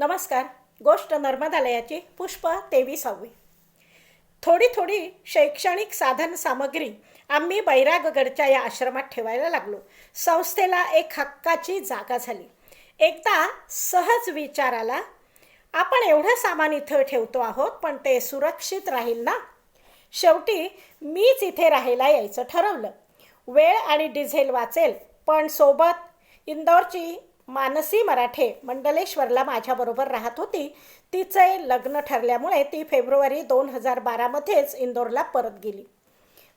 नमस्कार गोष्ट नर्मदालयाची पुष्प तेविसावी. थोडी थोडी शैक्षणिक साधन सामग्री आम्ही बैरागगडच्या या आश्रमात ठेवायला लागलो. संस्थेला एक हक्काची जागा झाली. एकदा सहज विचार आला आपण एवढं सामान इथं ठेवतो आहोत पण ते सुरक्षित राहील ना? शेवटी मीच इथे राहायला यायचं ठरवलं. वेळ आणि डिझेल वाचेल पण सोबत इंदौरची मानसी मराठे मंडलेश्वरला माझ्याबरोबर राहत होती. तिचे लग्न ठरल्यामुळे ती फेब्रुवारी दोन हजार बारामध्येच इंदोरला परत गेली.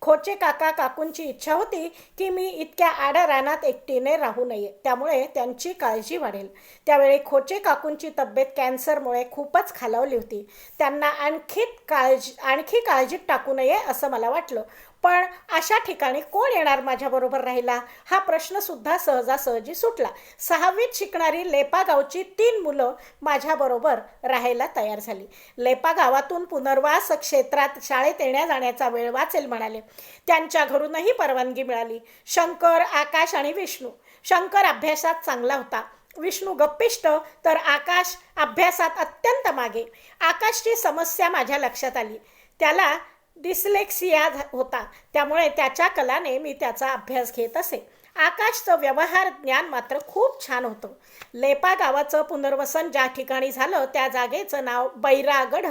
खोचे काका काकूंची इच्छा होती की मी इतक्या आडरानात एकटीने राहू नये. त्यामुळे त्यांची काळजी वाढेल. त्यावेळी खोचे काकूंची तब्येत कॅन्सरमुळे खूपच खालावली होती. त्यांना आणखी काळजी आणखी काळजीत टाकू नये असं मला वाटलं. पण अशा ठिकाणी कोण येणार माझ्याबरोबर राहिला हा प्रश्नसुद्धा सहजासहजी सुटला. सहावीत शिकणारी लेपा गावची तीन मुलं माझ्याबरोबर राहायला तयार झाली. लेपा गावातून पुनर्वास क्षेत्रात शाळेत येण्या जाण्याचा वेळ वाचेल म्हणाले. त्यांच्या घरूनही परवानगी मिळाली. शंकर आकाश आणि विष्णू. शंकर अभ्यासात चांगला होता. विष्णू गप्पिष्ट तर आकाश अभ्यासात अत्यंत मागे. आकाशची समस्या माझ्या लक्षात आली. त्याला डिस्लेक्सिया होता. त्यामुळे त्याच्या कलाने मी त्याचा अभ्यास घेत असे. आकाशचं व्यवहार ज्ञान मात्र खूप छान होतं. लेपा गावाचं पुनर्वसन ज्या ठिकाणी झालं त्या जागेचं नाव बैरागढ.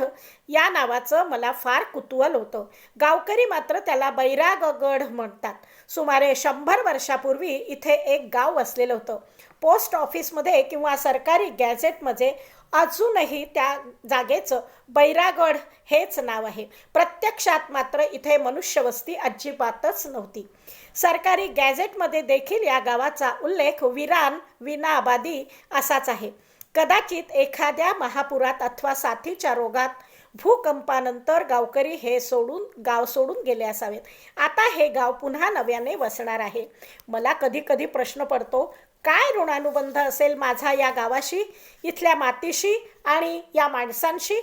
या नावाचं मला फार कुतूहल होतं. गावकरी मात्र त्याला बैरागगढ म्हणतात. सुमारे शंभर वर्षापूर्वी इथे एक गाव वसलेलं होतं. पोस्ट ऑफिसमध्ये किंवा सरकारी गॅझेटमध्ये अजूनही त्या जागेचं बैरागड हेच नाव आहे. प्रत्यक्षात मात्र इथे मनुष्यवस्ती अजिबातच नव्हती. सरकारी गॅझेटमध्ये देखील या गावाचा उल्लेख विरान विनाआबादी असाच आहे. कदाचित एखाद्या महापुरात अथवा साथीच्या रोगात भूकंपानंतर गावकरी हे सोडून गाव सोडून गेले असावेत. आता हे गाव पुन्हा नव्याने वसणार आहे. मला कधी कधी प्रश्न पडतो काय ऋणानुबंध असेल माझा या गावाशी इथल्या मातीशी आणि या माणसांशी?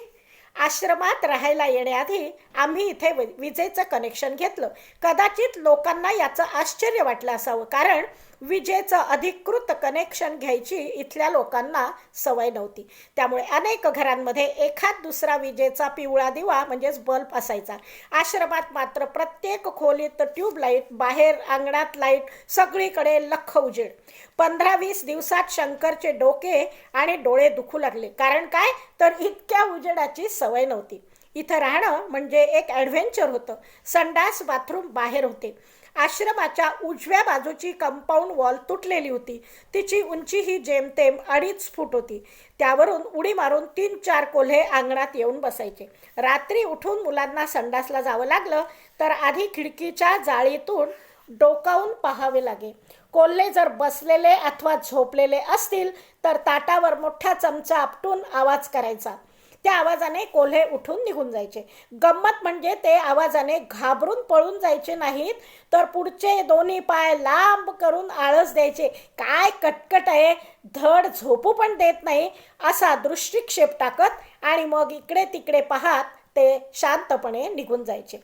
आश्रमात राहायला येण्याआधी आम्ही इथे विजेचं कनेक्शन घेतलं. कदाचित लोकांना याचं आश्चर्य वाटलं असावं. कारण विजेचं अधिकृत कनेक्शन घ्यायची इथल्या लोकांना सवय नव्हती. त्यामुळे अनेक घरांमध्ये एखाद दुसरा विजेचा पिवळा दिवा म्हणजेच बल्ब असायचा. आश्रमात मात्र प्रत्येक खोलीत ट्यूबलाईट बाहेर अंगणात लाइट सगळीकडे लख उजेड. पंधरा वीस दिवसात शंकरचे डोके आणि डोळे दुखू लागले. कारण काय? तर इतक्या उजेडाची सवय नव्हती. इथं राहणं म्हणजे एक ॲडव्हेंचर होतं. संडास बाथरूम बाहेर होते. आश्रमाच्या उजव्या बाजूची कंपाऊंड वॉल तुटलेली होती. तिची उंची ही जेमतेम अडीच फूट होती. त्यावरून उडी मारून तीन चार कोल्हे अंगणात येऊन बसायचे. रात्री उठून मुलांना संडासला जावं लागलं तर आधी खिडकीच्या जाळीतून डोकावून पाहावे लागे. कोल्हे जर बसलेले अथवा झोपलेले असतील तर ताटावर मोठा चमचा आपटून आवाज करायचा. त्या आवाजाने कोल्हे उठून निघून जायचे. गंमत म्हणजे ते आवाजाने घाबरून पळून जायचे नाहीत तर पुढचे दोन्ही पाय लांब करून आळस द्यायचे. काय कटकट आहे धड झोपू पण देत नाही असा दृष्टिक्षेप टाकत आणि मग इकडे तिकडे पाहत ते शांतपणे निघून जायचे.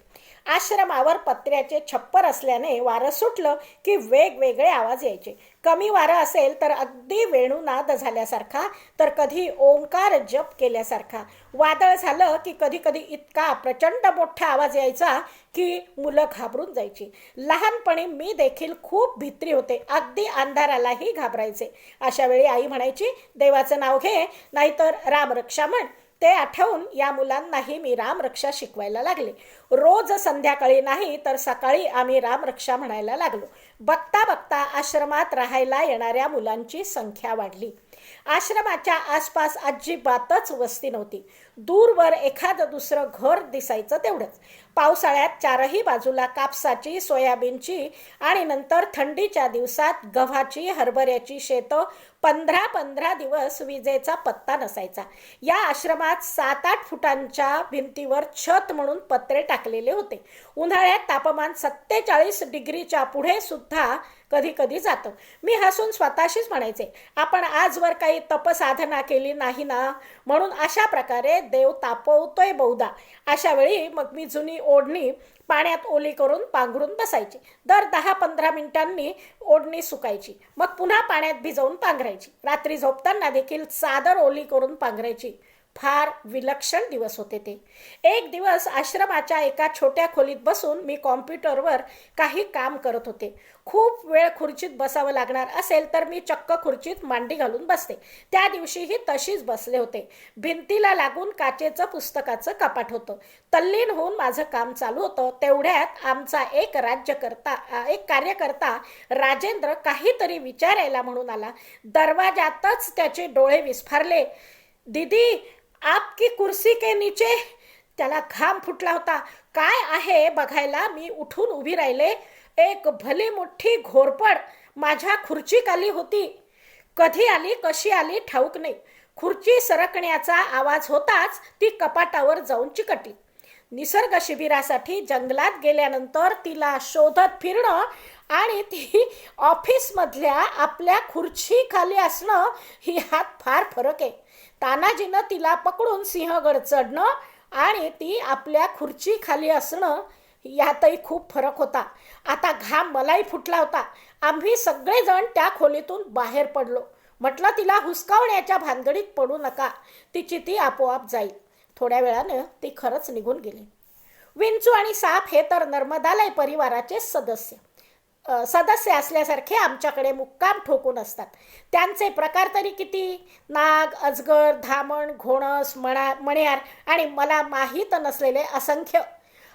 आश्रमावर पत्र्याचे छप्पर असल्याने वारं सुटलं की वेगवेगळे आवाज यायचे. कमी वारं असेल तर अगदी वेणुनाद झाल्यासारखा तर कधी ओंकार जप केल्यासारखा. वादळ झालं की कधी कधी इतका प्रचंड मोठा आवाज यायचा की मुलं घाबरून जायची. लहानपणी मी देखील खूप भित्री होते. अगदी अंधारालाही घाबरायचे. अशा वेळी आई म्हणायची देवाचं नाव घे नाहीतर रामरक्षा म्हण. ते आठवून या मुलांनाही मी रामरक्षा शिकवायला लागले. रोज संध्याकाळी नाही तर सकाळी आम्ही रामरक्षा म्हणायला लागलो. बघता बघता आश्रमात राहायला येणाऱ्या मुलांची संख्या वाढली. आश्रमाच्या आसपास अजिबातच वस्ती नव्हती. दूरवर एखादं दुसरं घर दिसायचं तेवढंच. पावसाळ्यात चारही बाजूला कापसाची सोयाबीनची आणि नंतर थंडीच्या दिवसात गव्हाची हरभऱ्याची शेतं पंधरा पंधरा दिवस विजेचा पत्ता नसायचा. या आश्रमात सात आठ फुटांच्या भिंतीवर छत म्हणून पत्रे टाकलेले होते. उन्हाळ्यात तापमान सत्तेचाळीस डिग्रीच्या पुढे सुद्धा कधी कधी जातं. मी हसून स्वतःशीच म्हणायचे आपण आजवर काही तपसाधना केली नाही ना? म्हणून अशा प्रकारे देव तापवतोय बहुधा. अशा वेळी मग मी जुनी ओढणी पाण्यात ओली करून पांघरून बसायची. दर दहा पंधरा मिनिटांनी ओढणी सुकायची. मग पुन्हा पाण्यात भिजवून पांघरायची. रात्री झोपताना देखील चादर ओली करून पांघरायची. फार विलक्षण दिवस होते ते. एक दिवस आश्रमाच्या एका छोट्या खोलीत बसून मी कॉम्प्युटरवर काही काम करत होते. खूप वेळ खुर्चीत बसावं लागणार असेल तर मी चक्क खुर्चीत मांडी घालून बसते. त्या दिवशीही तशीच बसले होते. भिंतीला लागून काचेचं पुस्तकाचं कपाट होतं. तल्लीन होऊन माझं काम चालू होतं. तेवढ्यात आमचा एक राज्यकर्ता एक कार्यकर्ता राजेंद्र काहीतरी विचारायला म्हणून आला. दरवाजातच त्याचे डोळे विस्फारले. दीदी आपकी कुर्सी के नीचे त्याला घाम फुटला होता. काय आहे बघायला? मी उठून उभी राहिले. एक भली मोठी घोरपड माझ्या खुर्चीखाली होती. कधी आली कशी आली ठाऊक नाही. खुर्ची सरकण्याचा आवाज होताच ती कपाटावर जाऊन चिकटली. निसर्ग शिबिरासाठी जंगलात गेल्यानंतर तिला शोधत फिरणं आणि ती ऑफिसमधल्या आपल्या खुर्चीखाली असणं ही हात फार फरक आहे. तानाजीनं तिला पकडून सिंहगड चढणं आणि ती आपल्या खुर्चीखाली असणं यातही खूप फरक होता. आता घाम मलाही फुटला होता. आम्ही सगळेजण त्या खोलीतून बाहेर पडलो. म्हटलं तिला हुसकावण्याच्या भानगडीत पडू नका. तिची ती आपोआप जाईल. थोड्या वेळानं ती खरंच निघून गेली. विंचू आणि साप हे तर नर्मदालय परिवाराचे सदस्य. सदस्य असल्यासारखे आमच्याकडे मुक्काम ठोकून असतात. त्यांचे प्रकार तरी किती? नाग अजगर धामण घोणस मणा मण्यार आणि मला माहीत नसलेले असंख्य.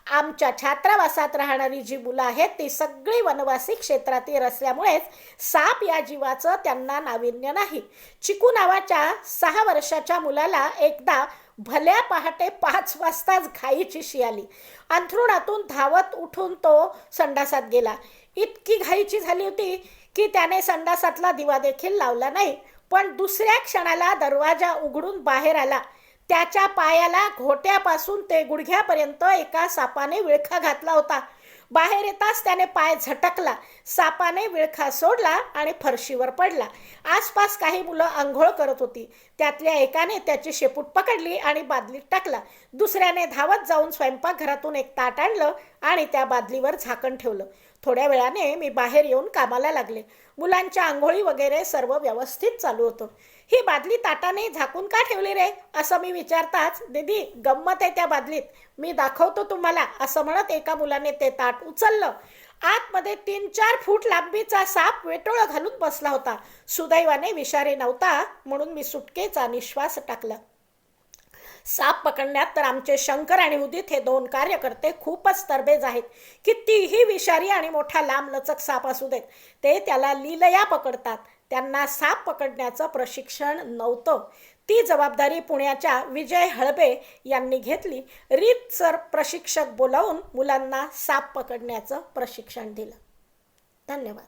आमच्या छात्रावासात राहणारी जी मुलं आहेत ती सगळी वनवासी क्षेत्रातील असल्यामुळेच साप या जीवाचं त्यांना नाविन्य नाही. चिकू नावाच्या सहा वर्षाच्या मुलाला एकदा भल्या पहाटे पाच वाजताच घाईची शी आली अंथरुणातून धावत उठून तो संडासात गेला. इतकी घाईची झाली होती की त्याने संडासातला दिवा देखील लावला नाही पण दुसऱ्या क्षणाला दरवाजा उघडून बाहेर आला. त्याच्या पायाला घोट्यापासून ते गुडघ्यापर्यंत एका सापाने विळखा घातला होता. बाहेर येताच त्याने पाय झटकला सापाने विळखा सोडला आणि फरशीवर पडला. आसपास काही मुलं आंघोळ करत होती. त्यातल्या एकाने त्याची शेपूट पकडली आणि बादलीत टाकला. दुसऱ्याने धावत जाऊन स्वयंपाकघरातून एक ताट आणलं आणि त्या बादलीवर झाकण ठेवलं. थोड्या वेळाने मी बाहेर येऊन कामाला लागले. मुलांच्या आंघोळी वगैरे सर्व व्यवस्थित चालू होतं. ही बादली ताटाने झाकून का ठेवली रे? असं मी विचारताच दीदी गंमत आहे त्या बादलीत. मी दाखवतो तुम्हाला. असं म्हणत एका मुलाने ते ताट उचललं. आतमध्ये तीन चार फूट लांबीचा साप वेटोळं घालून बसला होता. सुदैवाने विषारी नव्हता म्हणून मी सुटकेचा निश्वास टाकला. साप पकडण्यात तर आमचे शंकर आणि उदित हे दोन कार्यकर्ते खूपच तरबेज आहेत. कितीही विषारी आणि मोठा लांब लचक साप असू देत ते त्याला लीलया पकडतात. त्यांना साप पकडण्याचं प्रशिक्षण नव्हतं. ती जबाबदारी पुण्याच्या विजय हळबे यांनी घेतली. रीतसर प्रशिक्षक बोलावून मुलांना साप पकडण्याचं प्रशिक्षण दिलं. धन्यवाद.